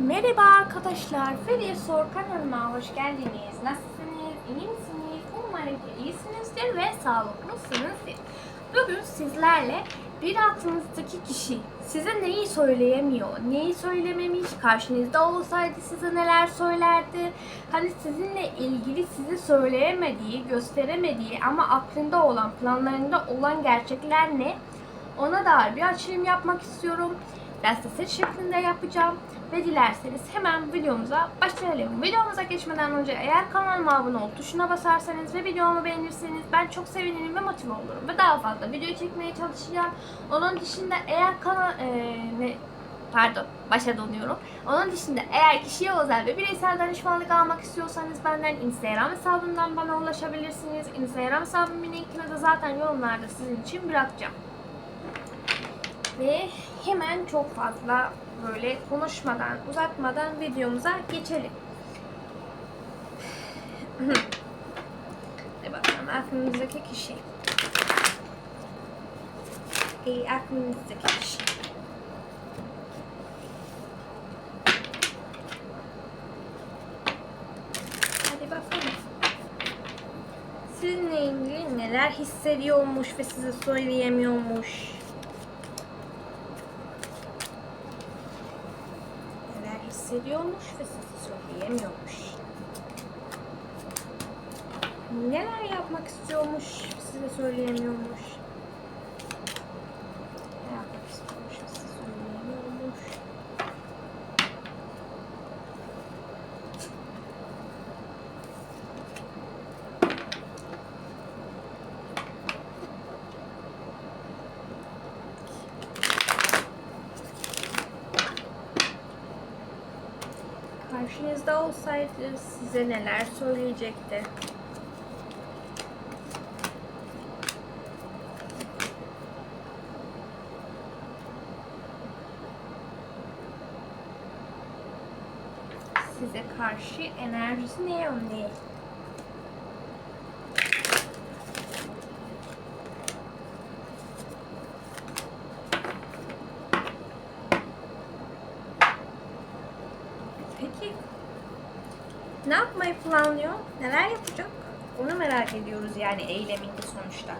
Merhaba arkadaşlar, Feriye Sor kanalıma hoş geldiniz. Nasılsınız, iyi misiniz? Umarım ki iyisinizdir ve sağlıklısınızdır. Bugün sizlerle bir aklınızdaki kişi size neyi söyleyemiyor, neyi söylememiş, karşınızda olsaydı size neler söylerdi, hani sizinle ilgili sizi söyleyemediği, gösteremediği ama aklında olan, planlarında olan gerçekler ne? Ona dair bir açılım yapmak istiyorum. Destesi şeklinde yapacağım. Ve dilerseniz hemen videomuza başlayalım. Videomuza geçmeden önce eğer kanalıma abone ol tuşuna basarsanız ve videomu beğenirseniz ben çok sevinirim ve motive olurum. Ve daha fazla video çekmeye çalışacağım. Onun dışında eğer kanal... eee, ne, pardon başa dönüyorum. Onun dışında eğer kişiye özel ve bireysel danışmanlık almak istiyorsanız benden Instagram hesabından bana ulaşabilirsiniz. Instagram hesabımın linkini de zaten yorumlarda sizin için bırakacağım. Ve hemen çok fazla böyle konuşmadan, uzatmadan videomuza geçelim. Hadi bakalım aklınızdaki kişi. İyi aklınızdaki kişi. Hadi bakalım. Sizinle ilgili neler hissediyormuş ve size söyleyemiyormuş. Neler hissediyormuş ve size söyleyemiyormuş. Neler yapmak istiyormuş, size söyleyemiyormuş. Ne yapmak istiyormuş, size söyleyemiyormuş. Karşınızda olsaydı size neler söyleyecekti? Size karşı enerjisi ne yönde? Ne yapmayı planlıyor? Neler yapacak? Onu merak ediyoruz yani eyleminde sonuçta.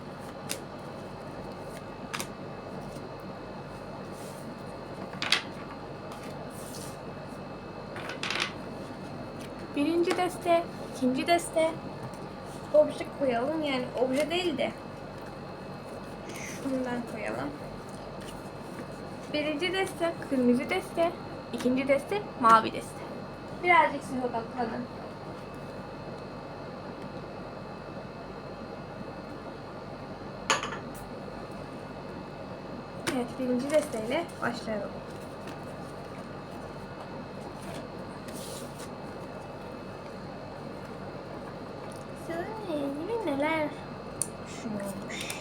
Birinci deste, ikinci deste. Obje koyalım yani obje değil de şundan koyalım. Birinci deste kırmızı deste, ikinci deste mavi deste. Birazcık siz odaklanın. Evet, birinci desteğiyle başlayalım. Sizinle ilgili neler düşünüyormuş?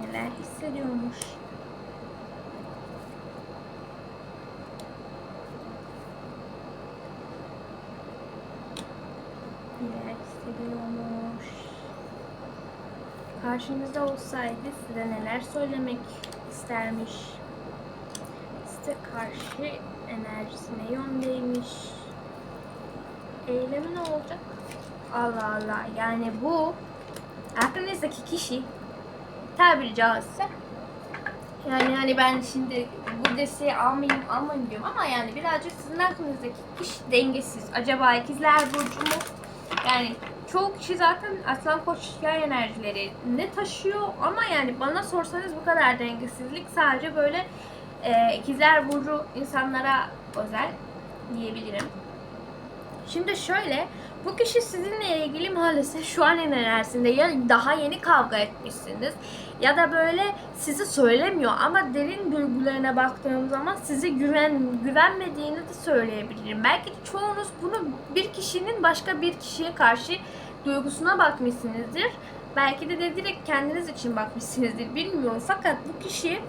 Neler hissediyormuş? Neler hissediyormuş? Karşınızda olsaydı size neler söylemek istermiş? Size karşı enerjisi ne yöndeymiş? Eylemi ne olacak? Allah Allah yani bu aklınızdaki kişi tabiri caizse yani hani ben şimdi bu desteği almayayım almayayım diyorum ama yani birazcık sizin aklınızdaki kişi dengesiz. Acaba ikizler burcu mu? Yani çoğu kişi zaten aslan koç yay enerjileri ne taşıyor ama yani bana sorsanız bu kadar dengesizlik sadece böyle e, ikizler burcu insanlara özel diyebilirim. Şimdi şöyle, bu kişi sizinle ilgili maalesef şu an enerjisinde ya daha yeni kavga etmişsiniz ya da böyle sizi söylemiyor ama derin duygularına baktığım zaman size güven güvenmediğini de söyleyebilirim. Belki de çoğunuz bunu bir kişinin başka bir kişiye karşı duygusuna bakmışsınızdır. Belki de, de direkt kendiniz için bakmışsınızdır bilmiyorum. Fakat bu kişi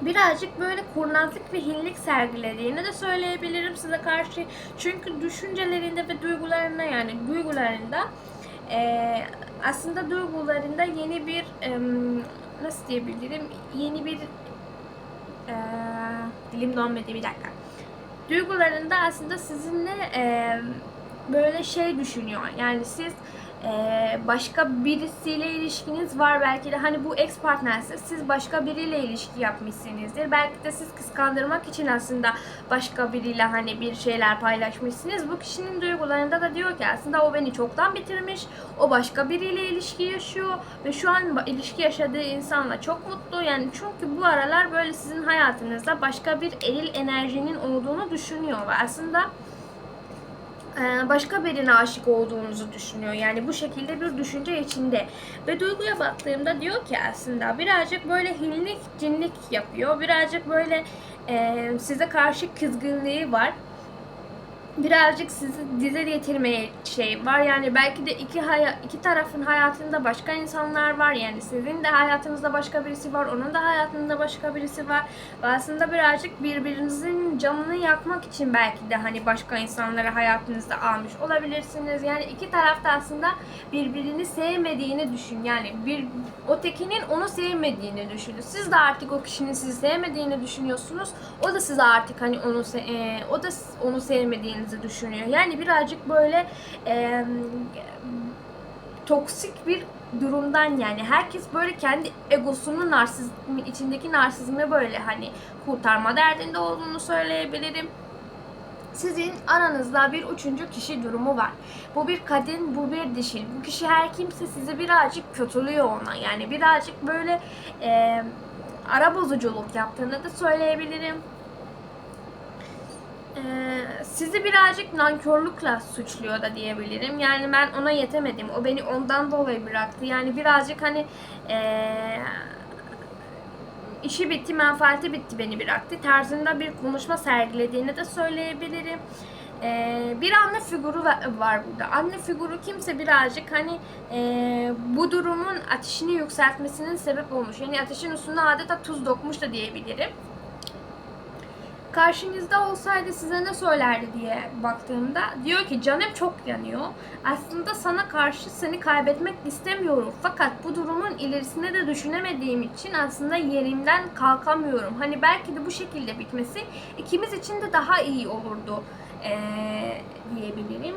birazcık böyle kurnazlık ve hillik sergilediğini de söyleyebilirim size karşı. Çünkü düşüncelerinde ve duygularına yani duygularında eee, aslında duygularında yeni bir em, nasıl diyebilirim yeni bir eee dilim dönmedi bir dakika. Duygularında aslında sizinle eee, böyle şey düşünüyor. Yani siz eee, başka birisiyle ilişkiniz var belki de hani bu ex partnerse siz başka biriyle ilişki yapmışsınızdır. Belki de siz kıskandırmak için aslında başka biriyle hani bir şeyler paylaşmışsınız. Bu kişinin duygularında da diyor ki aslında o beni çoktan bitirmiş. O başka biriyle ilişki yaşıyor ve şu an ilişki yaşadığı insanla çok mutlu. Yani çünkü bu aralar böyle sizin hayatınızda başka bir eril enerjinin olduğunu düşünüyor ve aslında başka birine aşık olduğunuzu düşünüyor. Yani bu şekilde bir düşünce içinde. Ve duyguya baktığımda diyor ki aslında birazcık böyle hinlik cinlik yapıyor. Birazcık böyle e, size karşı kızgınlığı var. Birazcık sizi dize getirmeye şey var. Yani belki de iki haya, iki tarafın hayatında başka insanlar var. Yani sizin de hayatınızda başka birisi var. Onun da hayatında başka birisi var. Aslında birazcık birbirinizin canını yakmak için belki de hani başka insanları hayatınızda almış olabilirsiniz. Yani iki taraf da aslında birbirini sevmediğini düşün. Yani bir o tekinin onu sevmediğini düşünün. Siz de artık o kişinin sizi sevmediğini düşünüyorsunuz. O da size artık hani onu e, o da onu sevmediğinizi düşünüyor. Yani birazcık böyle e, toksik bir durumdan yani herkes böyle kendi egosunu narsizmi içindeki narsizmi böyle hani kurtarma derdinde olduğunu söyleyebilirim sizin aranızda bir üçüncü kişi durumu var. Bu bir kadın, bu bir dişil. Bu kişi her kimse sizi birazcık kötülüyor ona. Yani birazcık böyle e, ara bozuculuk yaptığını da söyleyebilirim. E, sizi birazcık nankörlükle suçluyor da diyebilirim. Yani ben ona yetemedim. O beni ondan dolayı bıraktı. Yani birazcık hani eee işi bitti, menfaati bitti beni bıraktı. Tarzında bir konuşma sergilediğini de söyleyebilirim. Ee, bir anne figürü va- var burada. Anne figürü kimse birazcık hani e, bu durumun ateşini yükseltmesinin sebep olmuş. Yani ateşin üstüne adeta tuz dokmuş da diyebilirim. Karşınızda olsaydı size ne söylerdi diye baktığımda diyor ki canım çok yanıyor. Aslında sana karşı seni kaybetmek istemiyorum. Fakat bu durumun ilerisine de düşünemediğim için aslında yerimden kalkamıyorum. Hani belki de bu şekilde bitmesi ikimiz için de daha iyi olurdu ee, diyebilirim.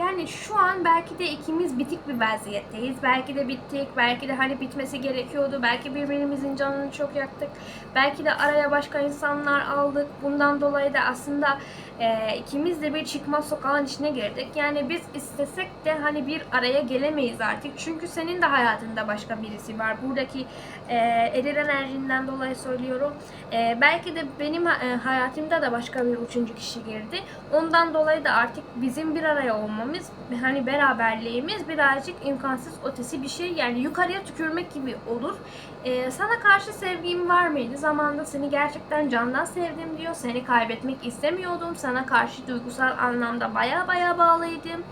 Yani şu an belki de ikimiz bitik bir vaziyetteyiz. Belki de bittik, belki de hani bitmesi gerekiyordu. Belki birbirimizin canını çok yaktık. Belki de araya başka insanlar aldık. Bundan dolayı da aslında e, ikimiz de bir çıkmaz sokağın içine girdik. Yani biz istesek de hani bir araya gelemeyiz artık. Çünkü senin de hayatında başka birisi var. Buradaki e, eril enerjinden dolayı söylüyorum. E, belki de benim e, hayatımda da başka bir üçüncü kişi girdi. Ondan dolayı da artık bizim bir araya olmamız, hani beraberliğimiz birazcık imkansız ötesi bir şey. Yani yukarıya tükürmek gibi olur. Ee, sana karşı sevgim var mıydı? Zamanında seni gerçekten candan sevdim diyor. Seni kaybetmek istemiyordum. Sana karşı duygusal anlamda baya baya bağlıydım.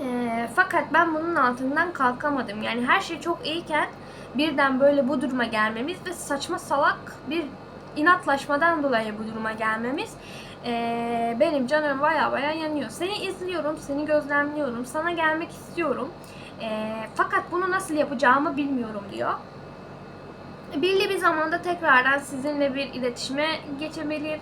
Ee, fakat ben bunun altından kalkamadım. Yani her şey çok iyiyken birden böyle bu duruma gelmemiz ve saçma salak bir inatlaşmadan dolayı bu duruma gelmemiz ee, benim canım baya baya yanıyor. Seni izliyorum, seni gözlemliyorum, sana gelmek istiyorum. Ee, fakat bunu nasıl yapacağımı bilmiyorum diyor. Belli bir zamanda tekrardan sizinle bir iletişime geçebilir.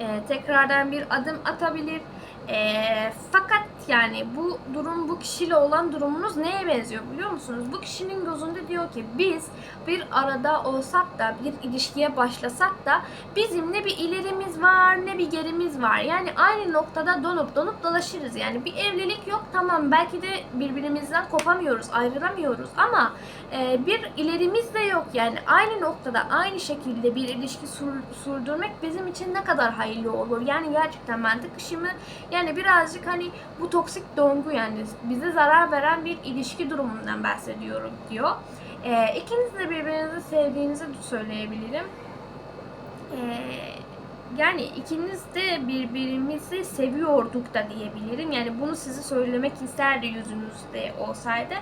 Ee, tekrardan bir adım atabilir. Ee, fakat yani bu durum bu kişiyle olan durumunuz neye benziyor biliyor musunuz? Bu kişinin gözünde diyor ki biz bir arada olsak da bir ilişkiye başlasak da bizim ne bir ilerimiz var ne bir gerimiz var. Yani aynı noktada donup donup dolaşırız. Yani bir evlilik yok tamam belki de birbirimizden kopamıyoruz ayrılamıyoruz ama e, bir ilerimiz de yok. Yani aynı noktada aynı şekilde bir ilişki sur- sürdürmek bizim için ne kadar hayırlı olur. Yani gerçekten işi mi? Yani birazcık hani bu toksik döngü yani bize zarar veren bir ilişki durumundan bahsediyorum diyor. Ee, ikiniz de birbirinizi sevdiğinizi söyleyebilirim. Ee, yani ikiniz de birbirimizi seviyorduk da diyebilirim. Yani bunu size söylemek isterdi yüzünüzde olsaydı.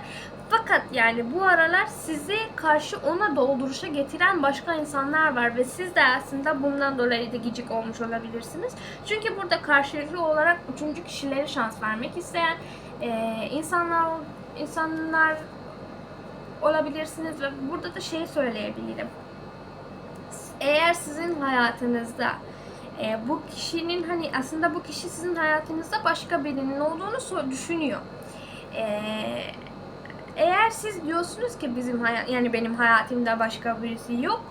Fakat yani bu aralar sizi karşı ona dolduruşa getiren başka insanlar var ve siz de aslında bundan dolayı da gıcık olmuş olabilirsiniz. Çünkü burada karşılıklı olarak üçüncü kişilere şans vermek isteyen e, insanlar insanlar olabilirsiniz ve burada da şey söyleyebilirim. Eğer sizin hayatınızda e, bu kişinin hani aslında bu kişi sizin hayatınızda başka birinin olduğunu düşünüyor. E, eğer siz diyorsunuz ki bizim hayat yani benim hayatımda başka birisi yok.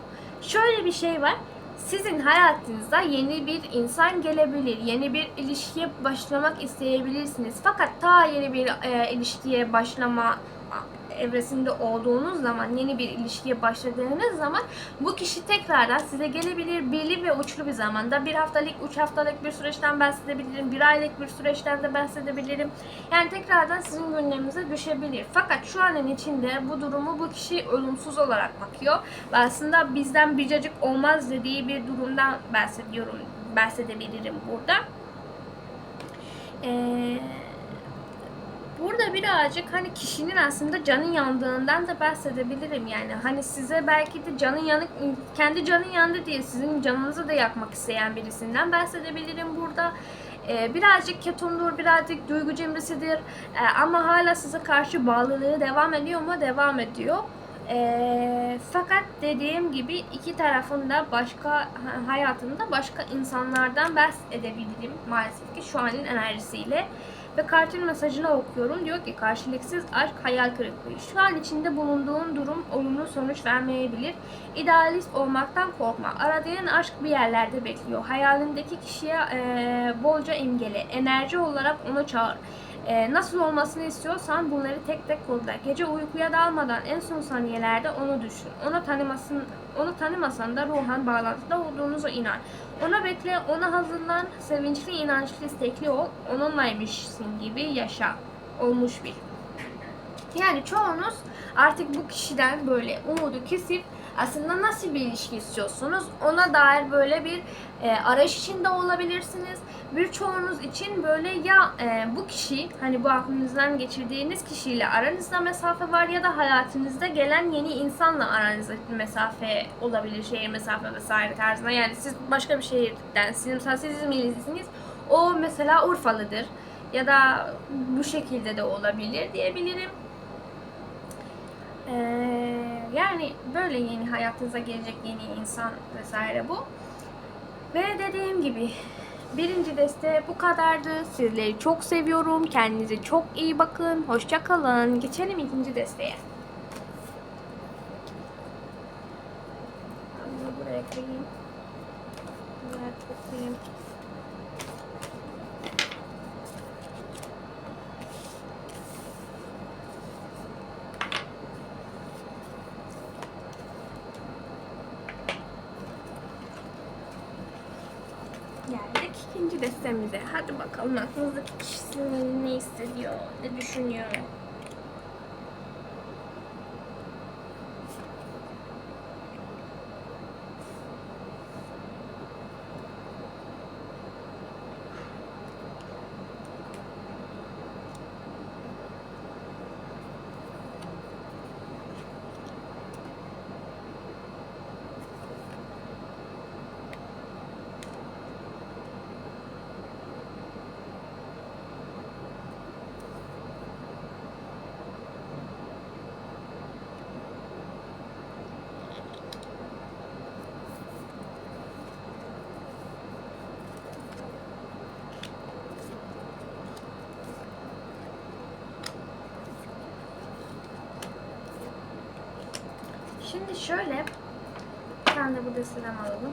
Şöyle bir şey var. Sizin hayatınızda yeni bir insan gelebilir. Yeni bir ilişkiye başlamak isteyebilirsiniz. Fakat ta yeni bir e, ilişkiye başlama evresinde olduğunuz zaman, yeni bir ilişkiye başladığınız zaman bu kişi tekrardan size gelebilir birli ve uçlu bir zamanda. Bir haftalık, üç haftalık bir süreçten bahsedebilirim. Bir aylık bir süreçten de bahsedebilirim. Yani tekrardan sizin gündeminize düşebilir. Fakat şu anın içinde bu durumu bu kişi olumsuz olarak bakıyor. Ve aslında bizden bir cacık olmaz dediği bir durumdan bahsediyorum, bahsedebilirim burada. Eee burada birazcık hani kişinin aslında canın yandığından da bahsedebilirim yani. Hani size belki de canın yanık, kendi canın yandı diye sizin canınızı da yakmak isteyen birisinden bahsedebilirim burada. Ee, birazcık ketumdur, birazcık duygu cimrisidir Ee, ama hala size karşı bağlılığı devam ediyor mu? Devam ediyor. Ee, fakat dediğim gibi iki tarafında başka hayatında başka insanlardan bahsedebilirim maalesef ki şu anın enerjisiyle. Ve kartın mesajını okuyorum. Diyor ki karşılıksız aşk hayal kırıklığı. Şu an içinde bulunduğun durum olumlu sonuç vermeyebilir. İdealist olmaktan korkma. Aradığın aşk bir yerlerde bekliyor. Hayalindeki kişiye e, bolca imgele. Enerji olarak onu çağır. E, nasıl olmasını istiyorsan bunları tek tek kodla. Gece uykuya dalmadan en son saniyelerde onu düşün. Onu tanımasın, onu tanımasan da ruhan bağlantıda olduğunuza inan. Ona bekle, ona hazırlan, sevinçli, inançlı, istekli ol, onunlaymışsın gibi yaşa. Olmuş bir. Yani çoğunuz artık bu kişiden böyle umudu kesip aslında nasıl bir ilişki istiyorsunuz ona dair böyle bir e, arayış içinde olabilirsiniz. Birçoğunuz için böyle ya e, bu kişi hani bu aklınızdan geçirdiğiniz kişiyle aranızda mesafe var ya da hayatınızda gelen yeni insanla aranızda mesafe olabilir şehir mesafe vesaire tarzında. Yani siz başka bir şehirden siz mesela siz İzmirlisiniz o mesela Urfalıdır ya da bu şekilde de olabilir diyebilirim. Ee, yani böyle yeni hayatınıza gelecek yeni insan vesaire bu. Ve dediğim gibi birinci deste bu kadardı. Sizleri çok seviyorum. Kendinize çok iyi bakın. Hoşça kalın. Geçelim ikinci desteye. Geldik ikinci destemize. Hadi bakalım aklınızdaki kişinin ne hissediyor, ne düşünüyor. Şimdi şöyle, bir tane de bu desteden alalım.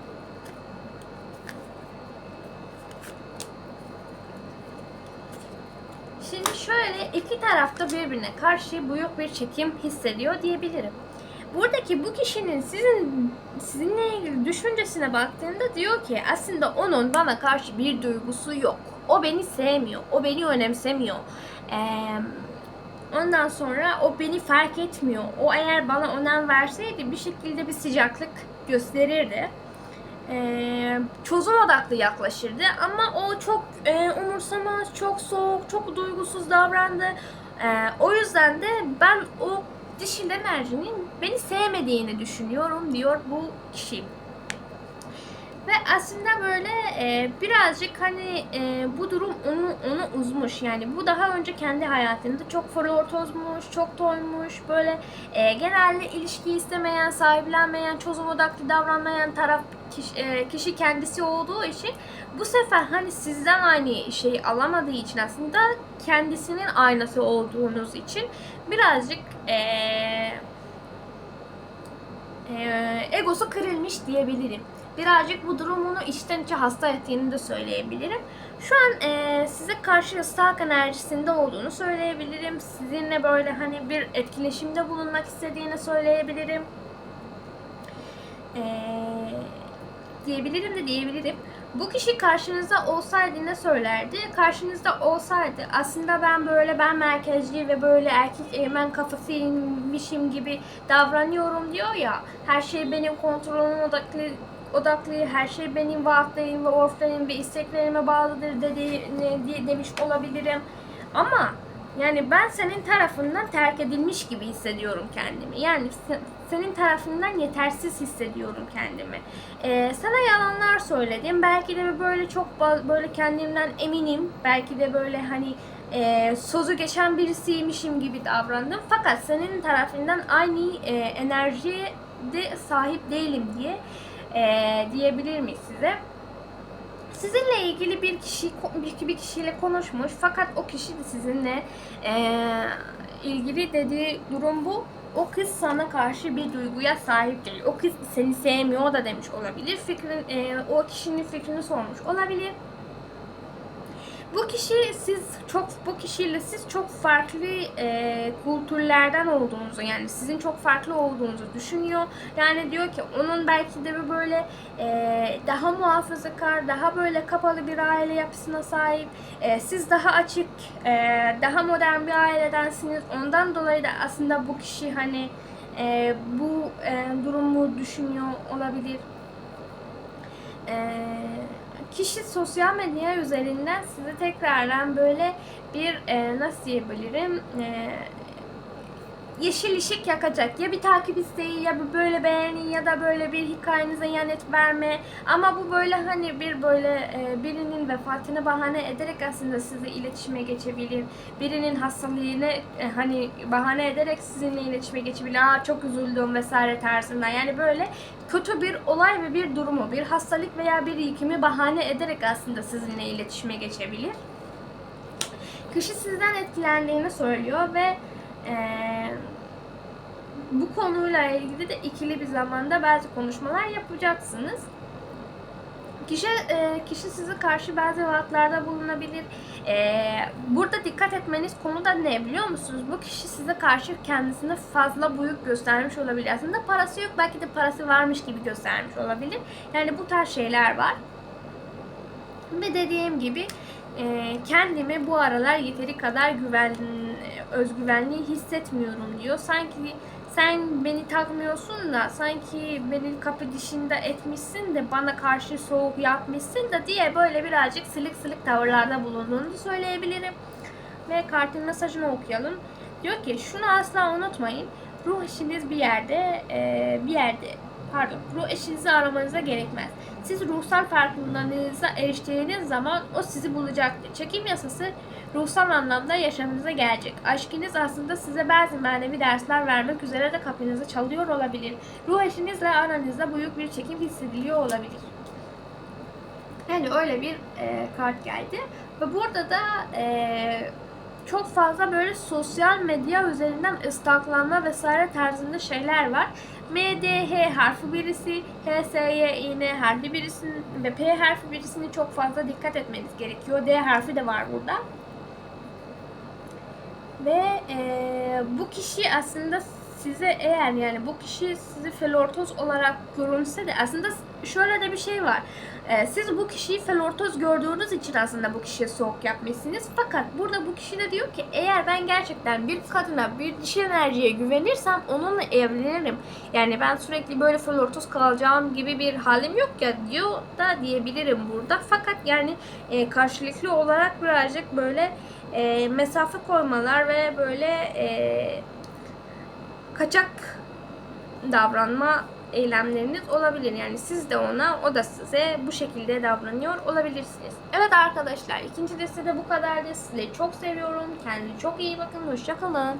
Şimdi şöyle iki tarafta birbirine karşı büyük bir çekim hissediyor diyebilirim. Buradaki bu kişinin sizin sizinle ilgili düşüncesine baktığında diyor ki aslında onun bana karşı bir duygusu yok. O beni sevmiyor. O beni önemsemiyor. Eee Ondan sonra o beni fark etmiyor. O eğer bana önem verseydi bir şekilde bir sıcaklık gösterirdi. Ee, çözüm odaklı yaklaşırdı ama o çok e, umursamaz, çok soğuk, çok duygusuz davrandı. Ee, o yüzden de ben o dişil enerjinin beni sevmediğini düşünüyorum diyor bu kişi. Ve aslında böyle e, birazcık hani e, bu durum onu onu uzmuş. Yani bu daha önce kendi hayatında çok flörtozmuş, çok toymuş. Böyle e, genelde ilişki istemeyen, sahiplenmeyen, çözüm odaklı davranmayan taraf kişi, e, kişi kendisi olduğu için bu sefer hani sizden aynı şeyi alamadığı için aslında kendisinin aynası olduğunuz için birazcık eee eee, egosu kırılmış diyebilirim. Birazcık bu durumunu içten içe hasta ettiğini de söyleyebilirim. Şu an eee, size karşı ıslak enerjisinde olduğunu söyleyebilirim. Sizinle böyle hani bir etkileşimde bulunmak istediğini söyleyebilirim. Eee, diyebilirim de diyebilirim. Bu kişi karşınızda olsaydı ne söylerdi? Karşınızda olsaydı aslında ben böyle ben merkezci ve böyle erkek eğmen kafasıymışım gibi davranıyorum diyor ya. Her şey benim kontrolüm odaklı odaklı, her şey benim vaatlerim ve orflerim ve isteklerime bağlıdır dedi, diye demiş olabilirim. Ama yani ben senin tarafından terk edilmiş gibi hissediyorum kendimi. Yani se- senin tarafından yetersiz hissediyorum kendimi. Ee, sana yalanlar söyledim. Belki de böyle çok böyle kendimden eminim. Belki de böyle hani e, sözü geçen birisiymişim gibi davrandım. Fakat senin tarafından aynı e, enerjiye de sahip değilim diye e, diyebilir miyiz size? Sizinle ilgili bir kişi bir, kişiyle konuşmuş fakat o kişi de sizinle eee, ilgili dediği durum bu. O kız sana karşı bir duyguya sahip değil. O kız seni sevmiyor da demiş olabilir. Fikrin, eee, o kişinin fikrini sormuş olabilir. Bu kişi siz çok bu kişiyle siz çok farklı e, kültürlerden olduğunuzu yani sizin çok farklı olduğunuzu düşünüyor. Yani diyor ki onun belki de böyle e, daha muhafazakar, daha böyle kapalı bir aile yapısına sahip. E, siz daha açık, e, daha modern bir ailedensiniz. Ondan dolayı da aslında bu kişi hani e, bu e, durumu düşünüyor olabilir. Eee kişi sosyal medya üzerinden size tekrardan böyle bir e, nasıl diyebilirim e, yeşil ışık yakacak. Ya bir takip isteği ya bir böyle beğeni ya da böyle bir hikayenize yanıt verme. Ama bu böyle hani bir böyle e, birinin vefatını bahane ederek aslında size iletişime geçebilir. Birinin hastalığını e, hani bahane ederek sizinle iletişime geçebilir. Aa çok üzüldüm vesaire tarzında. Yani böyle kötü bir olay ve bir durumu, bir hastalık veya bir yıkımı bahane ederek aslında sizinle iletişime geçebilir. Kişi sizden etkilendiğini söylüyor ve eee, bu konuyla ilgili de ikili bir zamanda bazı konuşmalar yapacaksınız. Kişi, e, kişi size karşı bazı vaatlarda bulunabilir. E, burada dikkat etmeniz konu da ne biliyor musunuz? Bu kişi size karşı kendisini fazla büyük göstermiş olabilir. Aslında parası yok belki de parası varmış gibi göstermiş olabilir. Yani bu tarz şeyler var. Ve dediğim gibi e, kendimi bu aralar yeteri kadar güven, özgüvenli hissetmiyorum diyor. Sanki sen beni takmıyorsun da sanki beni kapı dışında etmişsin de bana karşı soğuk yapmışsın da diye böyle birazcık silik silik tavırlarda bulunduğunu söyleyebilirim. Ve kartın mesajını okuyalım. Diyor ki şunu asla unutmayın. Ruh eşiniz bir yerde bir yerde pardon ruh eşinizi aramanıza gerekmez. Siz ruhsal farkındalığınıza eriştiğiniz zaman o sizi bulacaktır. Çekim yasası ruhsal anlamda yaşamınıza gelecek. Aşkınız aslında size bazı manevi dersler vermek üzere de kapınızı çalıyor olabilir. Ruh eşinizle aranızda büyük bir çekim hissediliyor olabilir. Yani öyle bir e, kart geldi. Ve burada da e, çok fazla böyle sosyal medya üzerinden ıstaklanma vesaire tarzında şeyler var. M, D, H harfi birisi, H, S, Y, İ, N harfi birisinin ve P harfi birisini çok fazla dikkat etmeniz gerekiyor. D harfi de var burada. Ve e, bu kişi aslında size eğer yani bu kişi sizi felortoz olarak görünse de aslında şöyle de bir şey var. E, siz bu kişiyi felortoz gördüğünüz için aslında bu kişiye soğuk yapmışsınız. Fakat burada bu kişi de diyor ki eğer ben gerçekten bir kadına bir dişi enerjiye güvenirsem onunla evlenirim. Yani ben sürekli böyle felortoz kalacağım gibi bir halim yok ya diyor da diyebilirim burada. Fakat yani e, karşılıklı olarak birazcık böyle e, mesafe koymalar ve böyle e, kaçak davranma eylemleriniz olabilir. Yani siz de ona, o da size bu şekilde davranıyor olabilirsiniz. Evet arkadaşlar ikinci deste de bu kadar. Sizleri çok seviyorum. Kendinize çok iyi bakın. Hoşçakalın.